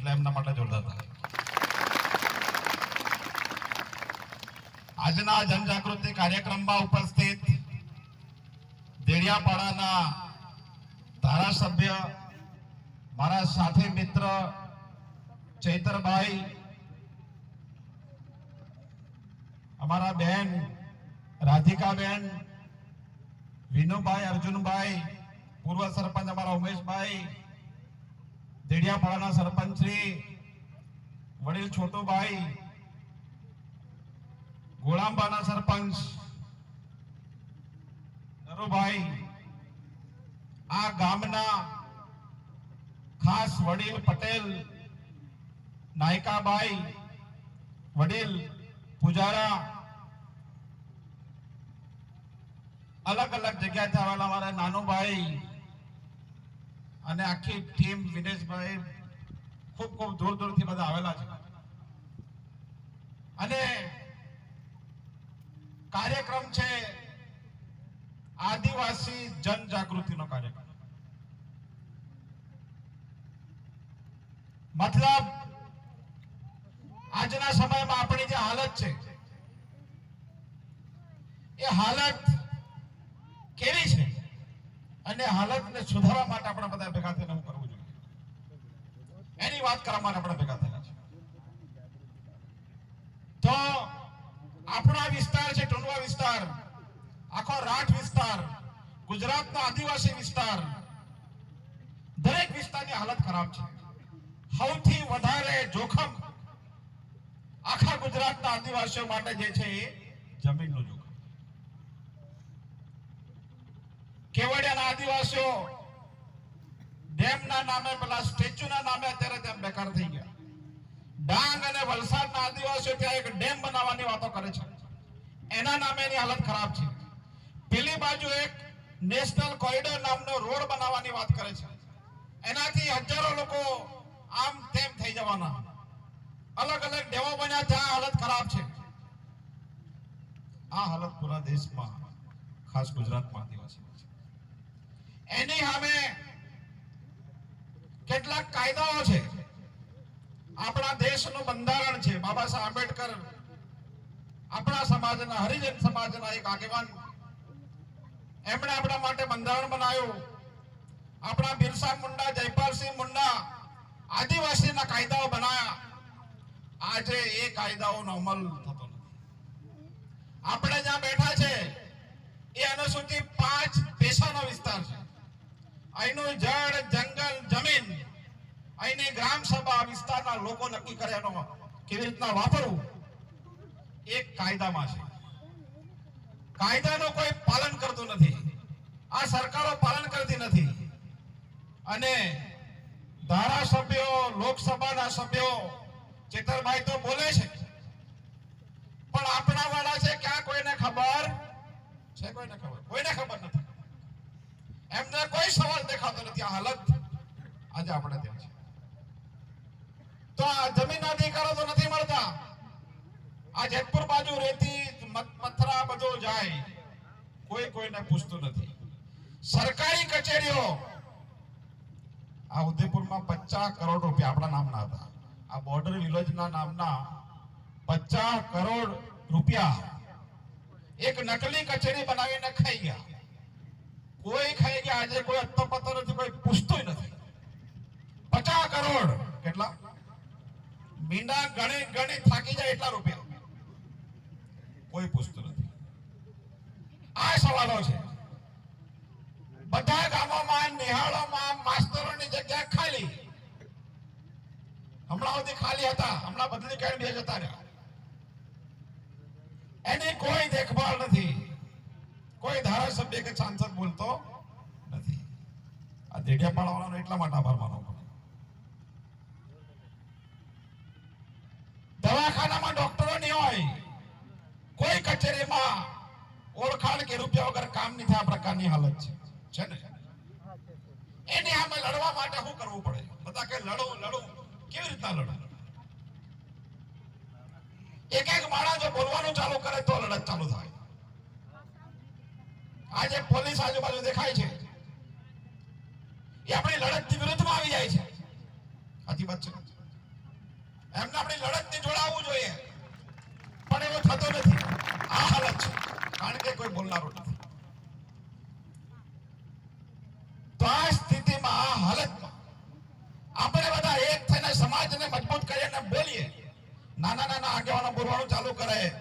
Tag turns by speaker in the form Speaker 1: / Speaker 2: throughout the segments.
Speaker 1: એટલે એમના માટે જોરદાર થાય આજના જનજાગૃતિ કાર્યક્રમમાં ઉપસ્થિત દેડિયાપાડાના ધારાસભ્ય, મારા સાથી મિત્ર ચૈતરભાઈ, અમારા બેન રાધિકાબેન, વિનુભાઈ, અર્જુનભાઈ, પૂર્વ સરપંચ અમારા ઉમેશભાઈ દેડિયાપાડાના સરપંચ શ્રી વડીલ છોટુભાઈ, ગોળાંબાના સરપંચ, નરુભાઈ, આ ગામના ખાસ વડીલ પટેલ, નાયકાબાઈ, વડીલ પૂજારા, અલગ અલગ જગ્યાએથી આવેલા અમારા નાનુભાઈ અને આખી ટીમ વિનેશભાઈ ખૂબ ખૂબ દૂર દૂરથી બધા આવેલા છે. અને કાર્યક્રમ છે આદિવાસી જનજાગૃતિનો કાર્યક્રમ. મતલબ આજના સમયમાં આપણી જે હાલત છે, એ હાલત કેવી છે? અને હાલતને સુધારવા માટે આપણે બધા ભેગા થઈને શું કરવું જોઈએ. એની વાત કરવા માટે આપણે ભેગા થયેલા છે તો આપણો વિસ્તાર છે ટુંડવા વિસ્તાર, આખો રાઠ વિસ્તાર, ગુજરાતનો આદિવાસી વિસ્તાર, દરેક વિસ્તારની હાલત ખરાબ છે. સૌથી વધારે જોખમ આખા ગુજરાતના આદિવાસીઓ માટે જે છે એ જમીનનું જોખમ. કેવડિયાના આદિવાસીઓ ડેમના નામે, પેલા સ્ટેચ્યુના નામે અત્યારે તેમ બેકાર થઈ ગયા. ડાંગ અને વલસાડના આદિવાસીઓ ત્યાં એક ડેમ બનાવવાની વાતો કરે છે. એના નામે એની હાલત ખરાબ છે. પેલી બાજુ એક નેશનલ કોરિડોર નામનો રોડ બનાવવાની વાત કરે છે. એનાથી હજારો લોકો આમ તેમ થઈ જવાના. અલગ અલગ ડેમો બન્યા, ત્યાં હાલત ખરાબ છે. આ હાલત પૂરા દેશમાં, ખાસ ગુજરાતમાં આદિવાસી છે એની સામે કેટલાક કાયદાઓ છે. આપણા દેશનું બંધારણ છે. બાબા સાહેબ આંબેડકર આપણા સમાજના, હરિજન સમાજના એક આગેવાન. એમણે આપણા માટે બંધારણ બનાવ્યું. આપણા બિરસા મુંડા, જયપાલસિંહ મુંડા આદિવાસીના કાયદાઓ બનાવ્યા આજે એ કાયદાઓનો અમલ થતો નથી. આપણે જ્યાં બેઠા છે, એ અનુસૂચિત પાંચ પેશાનો વિસ્તાર છે. અહીંનું જળ, જંગલ, જમીન અહીંની ગ્રામ સભા વિસ્તારના લોકો નક્કી કરે એનો કેવી રીતના વાપરવું? એક કાયદામાં છે. કાયદાનું કોઈ પાલન કરતું નથી. આ સરકારો પાલન કરતી નથી. અને ધારાસભ્યો, લોકસભાના સભ્યો ચેતરભાઈ તો બોલે છે. પણ આપણા વાળા છે, ક્યાં કોઈને ખબર? છે કોઈને ખબર? કોઈને ખબર નથી. આ હાલત આજે આપણે ત્યાં છે. તો આ જમીન અધિકારો તો નથી મળતા. આ જેતપુર બાજુ રેતી મથરા બધો જાય. કોઈ કોઈને પૂછતું નથી. સરકારી કચેરીઓ આ ઉદયપુરમાં પચાસ કરોડ રૂપિયા આપણા નામના હતા. આ બોર્ડર વિલેજના નામના પચાસ કરોડ રૂપિયા એક નકલી કચેરી બનાવીને ખાઈ ગયા. કોઈ ખાઈ ગયા આજે કોઈ પત્તો નથી, કોઈ પૂછતું નથી. પચાસ કરોડ કેટલા? મીંડા ગણે ગણે થાકી જાય એટલા રૂપિયા. કોઈ પૂછતું નથી. આ સવાલો છે. બધા ગામોમાં, નિહાળોમાં, માસ્તરોની જગ્યા ખાલી. હમણાં સુધી ખાલી હતા, હમણાં બદલી કાઢી બે જતા રહ્યા. એની કોઈ દેખભાળ નથી. કોઈ ધારાસભ્ય કે સાંસદ બોલતો નથી. આ દેડિયા પાડવાનો એટલા માટે આભાર માનો દવાખાનામાં ડોક્ટરો નહીં હોય. કોઈ કચેરીમાં ઓળખાણ કે રૂપિયા વગર કામ નહીં થાય, આ પ્રકારની હાલત છે. છે ને? એની સામે લડવા માટે શું કરવું પડે? બધા કે લડો લડો. કેવી રીતના લડો? એક એક માણસ જો બોલવાનું ચાલુ કરે તો લડત ચાલુ થાય. આજે પોલીસ આજુબાજુ દેખાય છે. એ આપણી લડતની વિરુદ્ધમાં આવી જાય છે. એમને આપણી લડતથી જોડાવવું જોઈએ. પણ એવું થતો નથી. આ હાલત છે. કારણ કે કોઈ બોલનારું નથી. તો આ સ્થિતિમાં, આ હાલતમાં આપણે બધા એક થઈને સમાજને મજબૂત કરીને બોલીએ. નાના નાના આગેવાનો બોલવાનું ચાલુ કરે.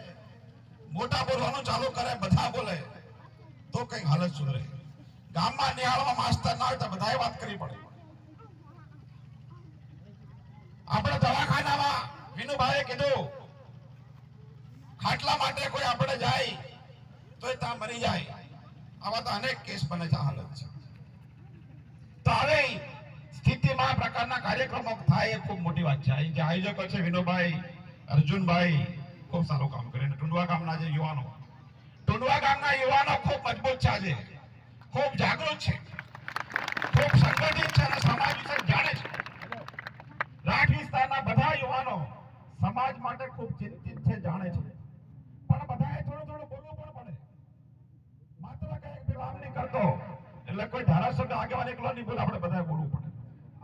Speaker 1: મોટા બોલવાનું ચાલુ કરે, બધા બોલે. તો કઈ હાલત સુધરે. ગામમાં નિહાળમાં માસ્તર ના હોય તો બધાએ વાત કરવી પડે. આપણે દવાખાનામાં વિનુભાઈએ કીધું, ખાટલા માટે કોઈ આપણે જાય તો એ ત્યાં મરી જાય. આવા તો અનેક કેસ બને છે હાલત છે. તો હવે સ્થિતિમાં પ્રકારના કાર્યક્રમો થાય એ ખૂબ મોટી વાત છે. અહીં જે આયોજકો છે વિનોભાઈ, અર્જુનભાઈ, ખૂબ સારું કામ કરે. અને ટુંડવા ગામના જે યુવાનો ટુંડવા ગામના યુવાનો ખૂબ મજબૂત છે આજે. ખૂબ જાગૃત છે. ખૂબ સંગઠિત છે અને સમાજ વિશે જાણે છે. રાઠ વિસ્તારના બધા યુવાનો સમાજ માટે ખૂબ ચિંતિત છે, જાણે છે. પણ બધાએ થોડું થોડું બોલવું પણ પડે. માત્ર કઈ પેલો નહીં કરતો એટલે કોઈ ધારાસભ્ય આગેવાન એકલો નહીં બોલે, આપણે બધાએ બોલવું પડે.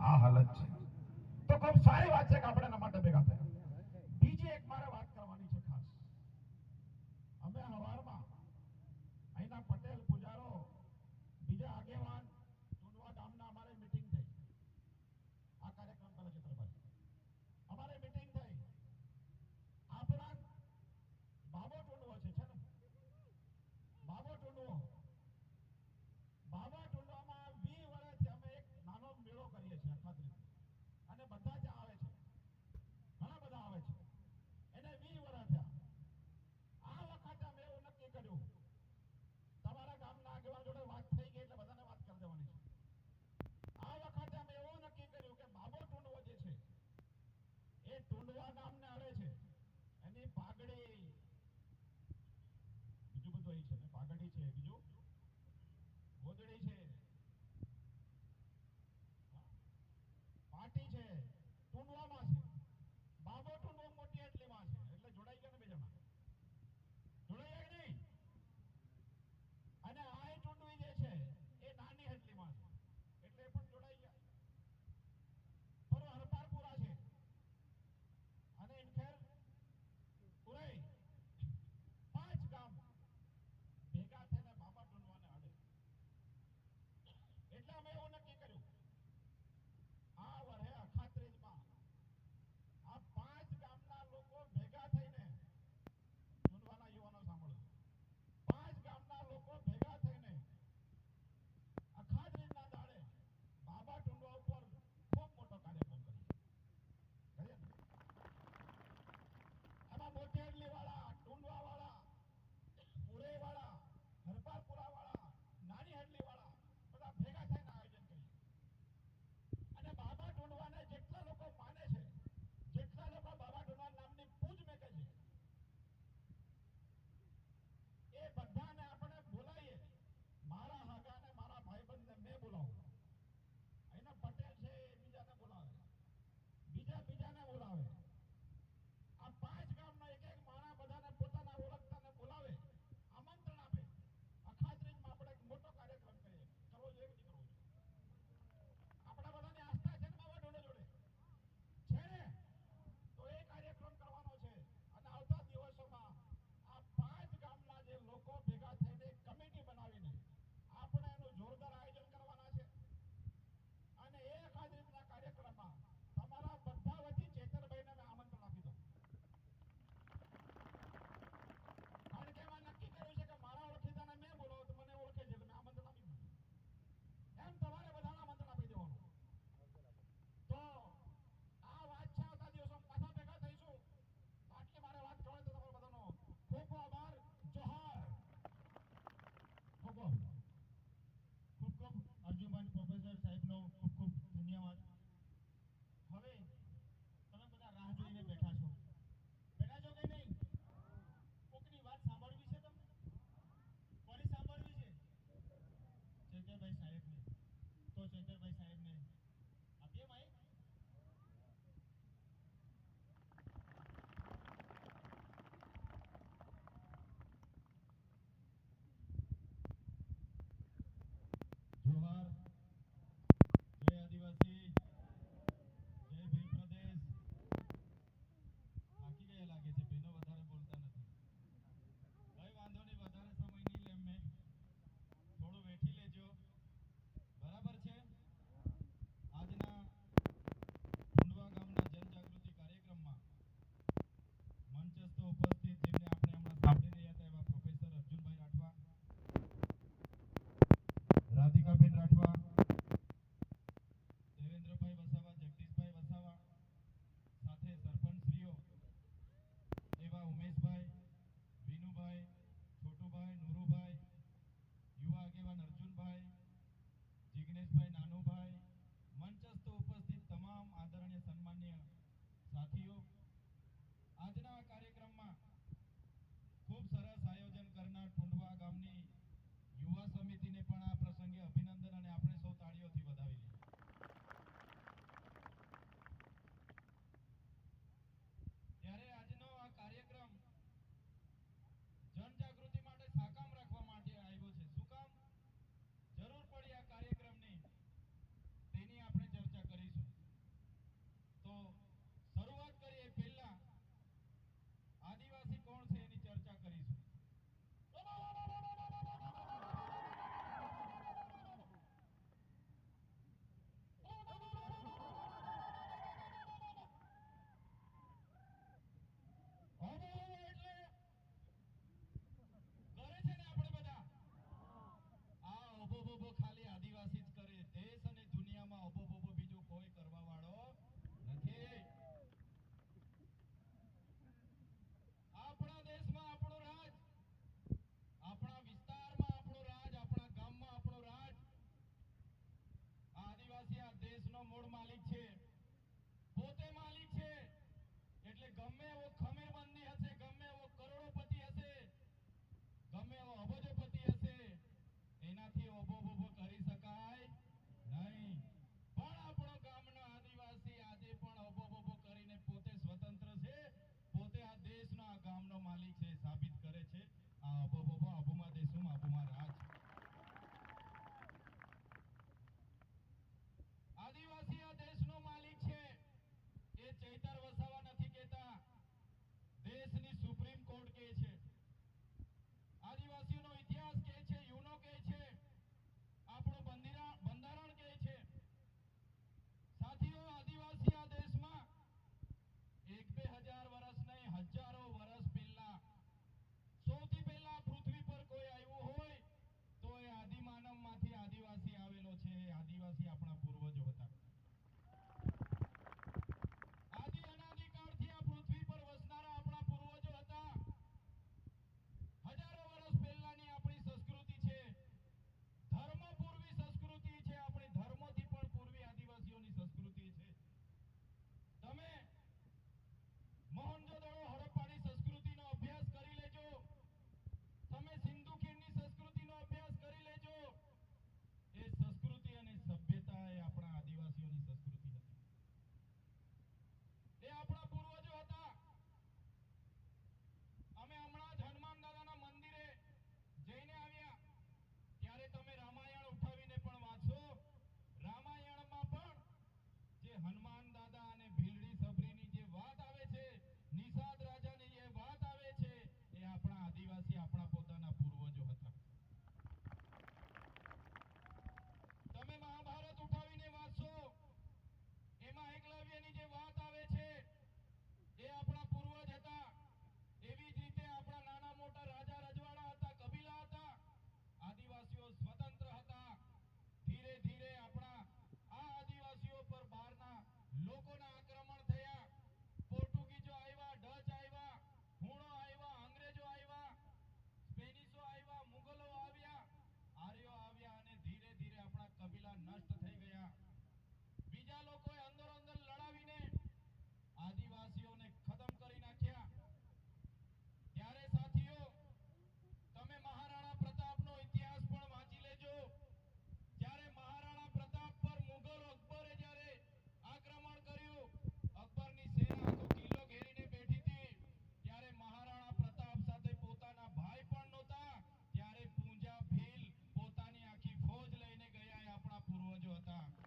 Speaker 1: આ હાલત છે. તો ખૂબ સારી વાત છે કે આપણે એના માટે ભેગા થયા બીજી એક મારે વાત કરવાની છે ખાસ અમે હવારમાં અહીંના પટેલ પૂજારો બીજા આગેવાન ટુંડવા ગામના અમારે મીટિંગ થઈ આ કાર્યક્રમ કરે છે પ્રભારી અમારે મીટિંગ થઈ આપણા બાબો ટુંડવો છે છે ને બાબો ટુંડવો બાબા ટુંડવામાં વી વર્ષથી અમે એક નાનો મેળો કરીએ છીએ અખાત્રીજ અને બધા ત્યાં આવે છે ઘણા બધા આવે છે એને વી વર્ષ થયા આ વખતે અમે એવું નક્કી કર્યું તમારા ગામના આગેવાન જોડે વાત થઈ ગઈ એટલે બધાને વાત કરી દેવાની છે આ વખતે અમે એવું નક્કી કર્યું કે બાબો ટુંડવો જે છે એ ટુંડવા ગામને અડે છે એની પાઘડી બીજું બધું અહીં છે. બીજું? ગોદડી છે. center by પાટણ ટુંડવા ગામની યુવા સમિતિને પણ આ પ્રસંગે અભિનંદન અને આપણે સૌ તાળીઓથી વધાવી આ ગામનો માલિક છે સાબિત કરે છે. આ
Speaker 2: અબો બબો અબુમાં દેશુમાં અબુમાં રાજ. આદિવાસી આ દેશનો માલિક છે. એ ચૈતર વસાવા નથી કેતા દેશની સુપ્રીમ કોર્ટ કે છે. આદિવાસીઓનો ઇતિહાસ કે આદિવાસી આપણા પૂર્વજો હતા. watu watano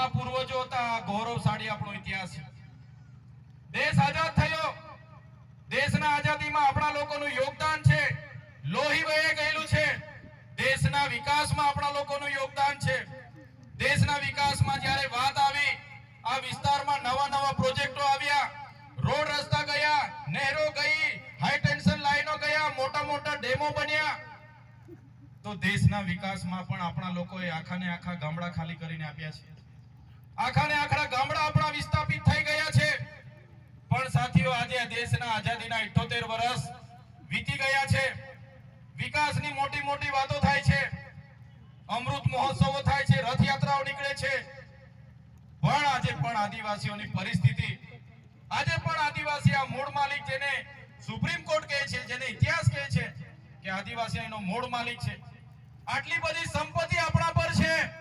Speaker 2: આપણા પૂર્વજો હતા. ગૌરવશાળી આપણો ઇતિહાસ દેશ આઝાદ થયો. દેશના આઝાદીમાં આપણા લોકોનું યોગદાન છે. લોહી વહે ગયેલું છે. દેશના વિકાસમાં આપણા લોકોનું યોગદાન છે. દેશના વિકાસમાં જ્યારે વાત આવી, આ વિસ્તારમાં નવા નવા પ્રોજેક્ટો આવ્યા. રોડ રસ્તા ગયા, નહેરો ગઈ હાઈ ટેન્શન લાઈનો ગયા, મોટા મોટા ડેમો બન્યા. તો દેશના વિકાસમાં પણ આપણા લોકોએ આખા ને આખા ગામડા ખાલી કરીને આપ્યા છે. આખાને ને ગામડા આપણા વિસ્થાપિત થઈ ગયા છે. પણ સાથીઓ, આજે દેશના આઝાદીના 78 વર્ષ વીતી ગયા છે. વિકાસની મોટી મોટી વાતો થાય છે. અમૃત મહોત્સવો થાય છે, રથયાત્રાઓ નીકળે છે. પણ આજે પણ આદિવાસીઓની પરિસ્થિતિ, આજે પણ આદિવાસી આ મૂળ માલિક જેને સુપ્રીમ કોર્ટ કહે છે, જેને ઇતિહાસ કહે છે, કે આદિવાસી એનો મૂળ માલિક છે. આટલી બધી સંપત્તિ આપણા પર છે.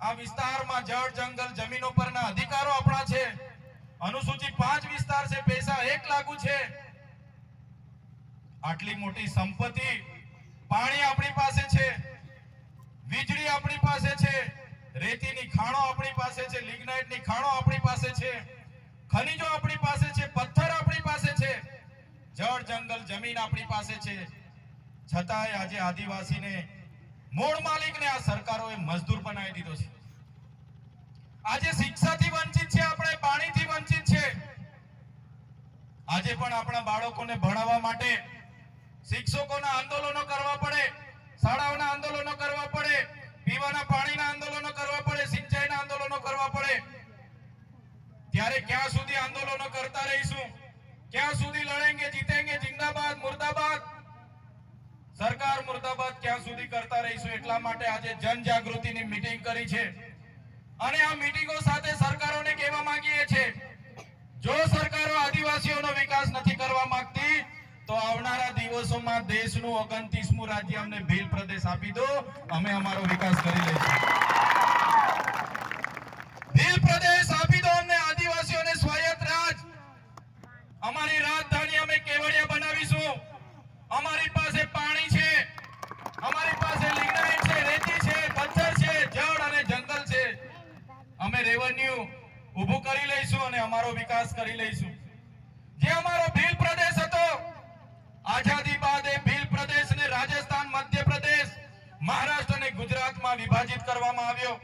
Speaker 2: આ વિસ્તારમાં જળ, જંગલ, જમીનો પરના અધિકારો આપણા છે. અનુસૂચિત પાંચ વિસ્તાર છે, પૈસા એક લાગુ છે. આટલી મોટી સંપત્તિ પાણી આપણી પાસે છે, વીજળી આપણી પાસે છે, રેતીની ખાણો આપણી પાસે છે, લિગ્નાઇટની ખાણો આપણી પાસે છે, ખનિજો આપણી પાસે છે, પથ્થર આપણી પાસે છે, જળ, જંગલ, જમીન આપણી પાસે છે. છતાંય આજે આદિવાસીને મૂળ માલિકને આ સરકારોએ મજદૂર બનાવી દીધો છે. આજે શિક્ષાથી વંચિત છે, આપણે પાણીથી વંચિત છે. આજે પણ આપણા બાળકોને ભણાવવા માટે શિક્ષકોના આંદોલનો કરવા પડે, શાળાઓના આંદોલનો કરવા પડે, પીવાના પાણીના આંદોલનો કરવા પડે, સિંચાઈના આંદોલનો કરવા પડે. ત્યારે ક્યાં સુધી આંદોલનો કરતા રહીશું? ક્યાં સુધી લડેંગે જીતેંગે જિંદાબાદ મુર્દાબાદ સરકાર મુર્દાબાદ ક્યાં સુધી કરતા રહીશું એટલા માટે આજે જનજાગૃતિની મીટિંગ કરી છે. અને આ મીટિંગો સાથે સરકારોને કહેવા માંગીએ છે જો સરકારો આદિવાસીઓનો વિકાસ નથી કરવા માંગતી, તો આવનારા દિવસોમાં દેશનું ઓગણત્રીસમું રાજ્ય અમને ભીલ પ્રદેશ આપી દો, અમે અમારો વિકાસ કરી લઈશું. ભીલ પ્રદેશ આપી દો અમને આદિવાસીઓને સ્વાયત્ત રાજ. અમારી રાજધાની અમે કેવડિયા બનાવીશું. અમારી પાસે પાણી છે અમારી પાસે રેતી છે પથ્થર છે, જળ અને જંગલ છે. અમે રેવન્યુ ઊભું કરી લઈશું અને અમારો વિકાસ કરી લઈશું. જે અમારો ભીલ પ્રદેશ હતો, આઝાદી બાદ એ ભીલ પ્રદેશને રાજસ્થાન, મધ્યપ્રદેશ મહારાષ્ટ્ર અને ગુજરાતમાં વિભાજિત કરવામાં આવ્યો.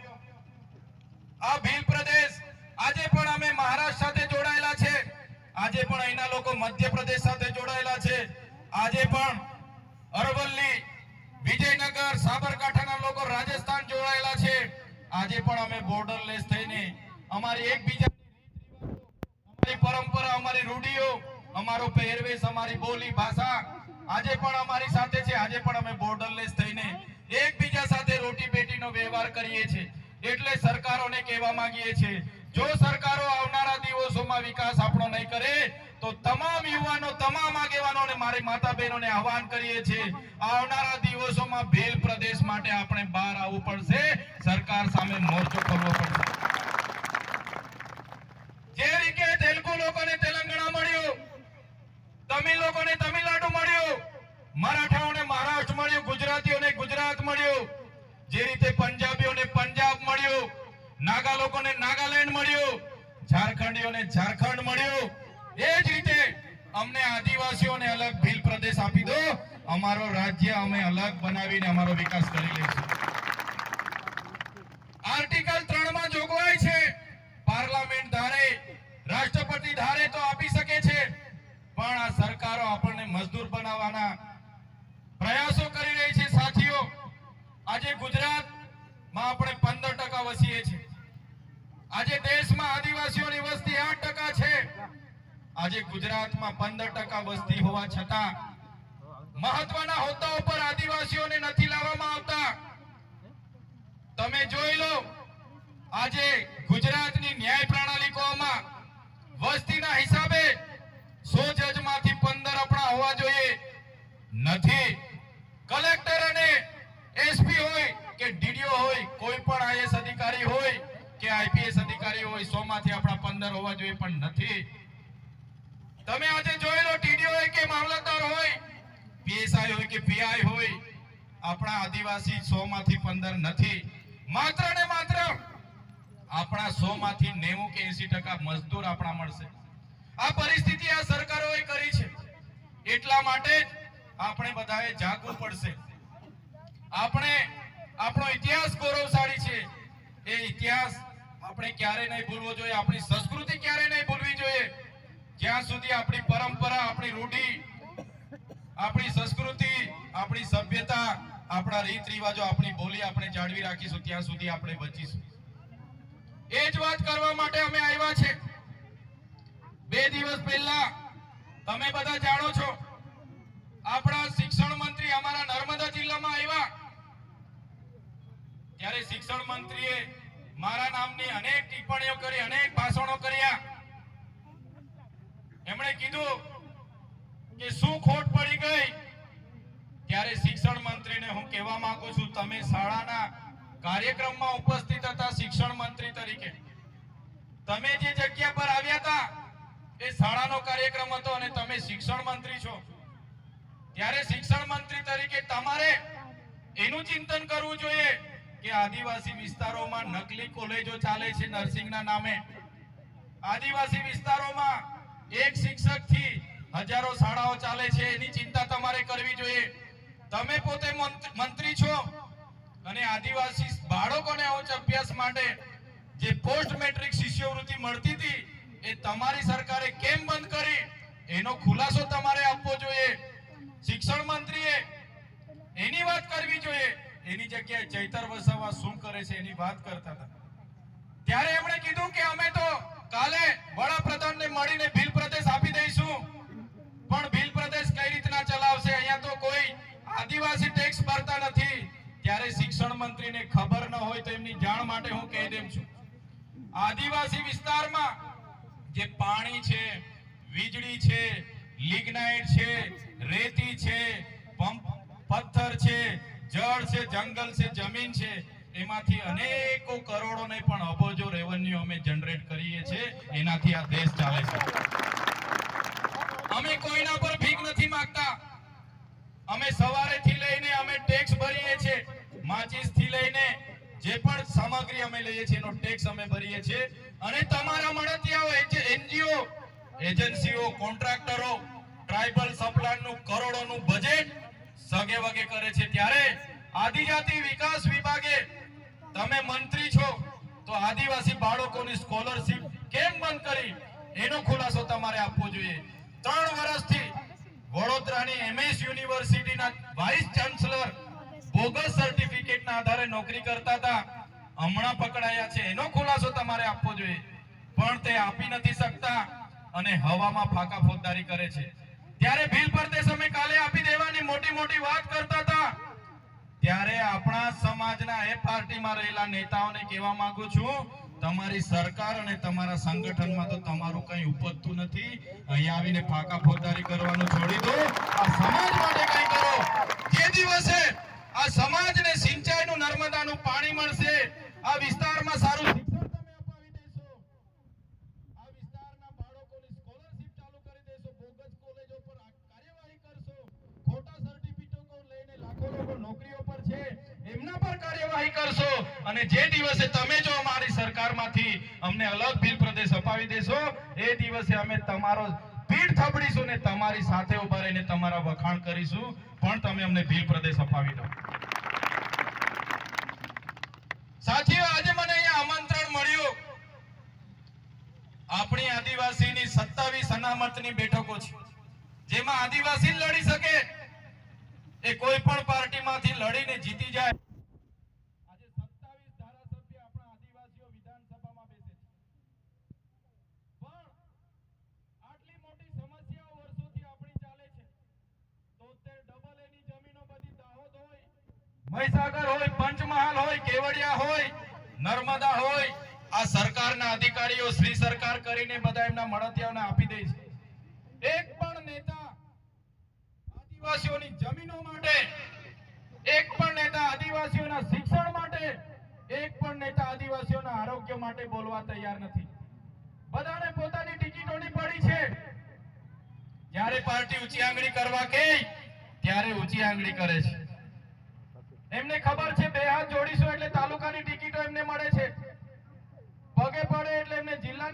Speaker 2: આ ભીલ પ્રદેશ આજે પણ અમે મહારાષ્ટ્ર સાથે જોડાયેલા છે. આજે પણ અહીંના લોકો મધ્યપ્રદેશ સાથે જોડાયેલા છે. આજે પણ અરવલ્લી વિજયનગર, સાબરકાંઠાના લોકો રાજસ્થાન જોડાયેલા છે. આજે પણ અમે બોર્ડરલેસ થઈને અમારી એકબીજા પરંપરા, અમારી રૂઢિઓ, અમારો પહેરવેશ, અમારી બોલી ભાષા આજે પણ અમારી સાથે છે. આજે પણ અમે બોર્ડરલેસ થઈને એકબીજા સાથે રોટી બેટીનો વ્યવહાર કરીએ છીએ એટલે સરકારોને કહેવા માંગીએ છીએ, જો સરકારો આવનારા દિવસોમાં વિકાસ આપણો નહીં કરે તો તમામ યુવાનો, તમામ આગેવાનોને, મારી માતા બહેનોને આહવાન કરીએ છીએ, આવનારા દિવસોમાં ભેલ પ્રદેશ માટે આપણે બહાર આવવું પડશે. સરકાર સામે મોરચો કરવો પડશે. જે રીતે તેલુગુ લોકોને તેલંગાણા મળ્યું, તમિલ લોકોને તમિલનાડુ મળ્યું, મરાઠાઓને મહારાષ્ટ્ર મળ્યું, ગુજરાતીઓને ગુજરાત મળ્યું, જે રીતે પંજાબીઓને પંજાબ મળ્યું, નાગા લોકોને નાગાલેન્ડ મળ્યું, ઝારખંડીઓને ઝારખંડ મળ્યું એ જ રીતે અમને આદિવાસીઓને અલગ પ્રદેશ આપી દો. અમારો રાજ્ય અમે અલગ બનાવીને અમારો વિકાસ કરી આર્ટિકલ 3 માં છે. પાર્લામેન્ટ ધારે, રાષ્ટ્રપતિ ધારે તો આપી શકે છે. પણ આ સરકારો આપણને મજદૂર બનાવવાના પ્રયાસો કરી રહી છે, સાથીઓ. આજે ગુજરાતમાં આપણે પંદર ટકા વસીએ છીએ. આજે દેશમાં આદિવાસીઓની વસ્તી આઠ ટકા છે. આજે ગુજરાતમાં પંદર ટકા વસ્તી હોવા છતાં મહત્વના હોદ્દાઓ પર આદિવાસીઓને નથી લાવવામાં આવતા. તમે જોઈ લો, આજે ગુજરાતની ન્યાય પ્રણાલિકોમાં વસ્તીના હિસાબે સો જજમાંથી પંદર આપણા હોવા જોઈએ. નથી. કલેક્ટર અને એસપી હોય કે ડીડીઓ હોય, કોઈ પણ આઈએસ અધિકારી હોય કે આઈપીએસ અધિકારી હોય સો માંથી આપણા પંદર હોવા જોઈએ, પણ નથી. તમે આજે જોઈ લો ટીડીઓ હોય કે મામલતદાર હોય પીએસઆઈ હોય કે પીઆઈ હોય, આપણા આદિવાસી 100 માંથી પંદર નથી. માત્ર ને માત્ર આપણા 100 માંથી નેવું કે એસી ટકા મજદૂર આપણા મળશે. આ પરિસ્થિતિ આ સરકારોએ કરી છે. એટલા માટે જ આપણે બધાએ જાગવું પડશે. આપણે આપણો ઇતિહાસ ગૌરવશાળી છે. એ ઇતિહાસ આપણે ક્યારે નહીં ભૂલવો જોઈએ, આપણી સંસ્કૃતિ ક્યારે નહીં ભૂલવી જોઈએ. જ્યાં સુધી આપણી પરંપરા, આપણી રૂઢી, આપણી સંસ્કૃતિ, આપણી સભ્યતા, આપણા રીત રિવાજો આપણી બોલી આપણે જાળવી રાખીશું, ત્યાં સુધી આપણે બચીશું. એ જ વાત કરવા માટે અમે આવ્યા છે. બે દિવસ પહેલા તમે બધા જાણો છો, આપણા શિક્ષણ મંત્રી અમારા નર્મદા જિલ્લામાં આવ્યા. ત્યારે શિક્ષણ મંત્રીએ મારા નામની અનેક ટિપ્પણીઓ કરી, અનેક ભાષણો કર્યા. એમણે કીધું કે શું ખોટ પડી ગઈ? ત્યારે શિક્ષણ મંત્રીને હું કહેવા માંગુ છું, તમે શાળાના કાર્યક્રમમાં ઉપસ્થિત હતા શિક્ષણ મંત્રી તરીકે. તમે જે જગ્યા પર આવ્યા હતા, એ શાળાનો કાર્યક્રમ હતો અને તમે શિક્ષણ મંત્રી છો. ત્યારે શિક્ષણ મંત્રી તરીકે તમારે એનું ચિંતન કરવું જોઈએ કે આદિવાસી વિસ્તારોમાં નકલી કોલેજો ચાલે છે નર્સિંગના નામે. આદિવાસી વિસ્તારોમાં એક શિક્ષકથી હજારો શાળાઓ ચાલે છે, એની ચિંતા તમારે કરવી જોઈએ. તમે પોતે મંત્રી છો અને આદિવાસી બાળકોને ઉચ્ચ અભ્યાસ માટે જે પોસ્ટ મેટ્રિક શિષ્યવૃત્તિ મળતી હતી, એ તમારી સરકારે કેમ બંધ કરી? એનો ખુલાસો તમારે આપવો જોઈએ. શિક્ષણ મંત્રીએ એની વાત કરવી જોઈએ. એની જગ્યાએ ચૈતર વસાવા શું કરે છે એની વાત કરતા હતા. ત્યારે એમણે કીધું કે અમે તો કાલે વડાપ્રધાનને મળીને ભીલ પ્રદેશ આપી દઈશું. પણ ભીલ પ્રદેશ કઈ રીતના ચલાવશે અહીંયા તો કોઈ આદિવાસી ટેક્સ ભરતા નથી. ત્યારે શિક્ષણ મંત્રીને ખબર ન હોય તો એમની જાણ માટે હું કહી દેમ છું. આદિવાસી વિસ્તારમાં જે પાણી છે, વીજળી છે, લિગ્નાઇટ છે, રેતી છે, પંપ, પથ્થર છે, જળ છે, જંગલ છે, જમીન છે એમાંથી અનેકો કરોડો નહીં પણ અબોજો રેવન્યુ અમે જનરેટ કરીએ છીએ. એનાથી આ દેશ ચાલે છે. અમે કોઈના પર ભીખ નથી માંગતા. અમે સવારેથી લઈને અમે ટેક્સ ભરીએ છીએ. માચીસથી લઈને જે પણ સામગ્રી અમે લઈએ છીએ, એનો ટેક્સ અમે ભરીએ છીએ. અને તમારા મળતિયાઓ એનજીઓ, એજન્સીઓ, કોન્ટ્રાક્ટરો, ટ્રાઇબલ સપ્લાયનું કરોડોનું બજેટ સગે વગે કરે છે. ત્યારે આદિજાતિ વિકાસ વિભાગે તમે મંત્રી છો, તો આદિવાસી બાળકોની સ્કોલરશિપ કેમ બંધ કરી? એનો ખુલાસો તમારે આપવો જોઈએ. ત્રણ વર્ષથી વડોદરાની એમએસ યુનિવર્સિટીના વાઇસ ચાન્સલર બોગસ સર્ટિફિકેટના આધારે નોકરી કરતા હતા. હમણાં પકડાયા છે. એનો ખુલાસો તમારે આપવો જોઈએ. પણ તે આપી નથી શકતા અને હવામાં ફાકા ફોજદારી કરે છે. ત્યારે બિલ પર તે સમય કાલે આપી દેવાની મોટી મોટી વાત કરતા હતા. ત્યારે આપણા સમાજના એ પાર્ટીમાં રહેલા નેતાઓને કહેવા માંગુ છું, તમારી સરકાર અને તમારા સંગઠનમાં તો તમારું કંઈ ઉપજતું નથી. અહીંયા આવીને ફાકા ફોજદારી કરવાનું છોડી દો. આ સમાજ માટે કંઈ કરો. જે દિવસે આ સમાજને સિંચાઈનું નર્મદાનું પાણી મળશે, આ વિસ્તારમાં સારું શિક્ષણ તમે અપાવી દેશો આ વિસ્તારના બાળકોની સ્કોલરશિપ ચાલુ કરી દેશો બોગસ કોલેજો પર આ કાર્યવાહી કરશો ખોટા સર્ટિફિકેટો લઈને લાખો લોકો નોકરીઓ પર છે એમના પર કાર્યવાહી કરશો અને જે દિવસે તમે જો અમારી સરકારમાંથી અમને અલગ ભીલ પ્રદેશ અપાવી દેશો એ દિવસે અમે તમારો પીઠ થબડીશું ને તમારી સાથે ઊભા રહીને તમારા વખાણ કરીશું. પણ તમે અમને ભીલ પ્રદેશ અપાવી દો. સાથીઓ, આજે મને અહીંયા આમંત્રણ મળ્યું. આપણી આદિવાસીની સત્તાવીસ અનામતની બેઠકો છે. જેમાં આદિવાસી લડી શકે. એ કોઈ પણ પાર્ટીમાંથી લડીને જીતી જાય આજે 27 ધારાસભ્ય આપણા આદિવાસીઓ વિધાનસભામાં બેસે છે પણ આટલી મોટી સમસ્યાઓ વર્ષોથી આપણી ચાલે છે તોતેર ડબલ એની જમીનો બધી દાહોદ હોય મહીસાગર હોય, પંચમહાલ હોય, કેવડિયા હોય, નર્મદા હોય, આ સરકારના અધિકારીઓ શ્રી સરકાર કરીને બધા એમના મળતિયાઓને આપી દે છે. એક પણ નેતા આદિવાસીઓની જમીનો માટે, એક પણ નેતા આદિવાસીઓના શિક્ષણ માટે, એક પણ નેતા આદિવાસીઓના આરોગ્ય માટે બોલવા તૈયાર નથી. બધાને પોતાની ટિકિટોની પડી છે. જ્યારે પાર્ટી ઊંચી આંગળી કરવા કે ત્યારે ઊંચી આંગળી કરે છે. એમને ખબર છે, બે હાથ જોડીશું એટલે તાલુકાની ટિકિટો એમને મળે છે. પગે પડે એટલે એમને જિલ્લાની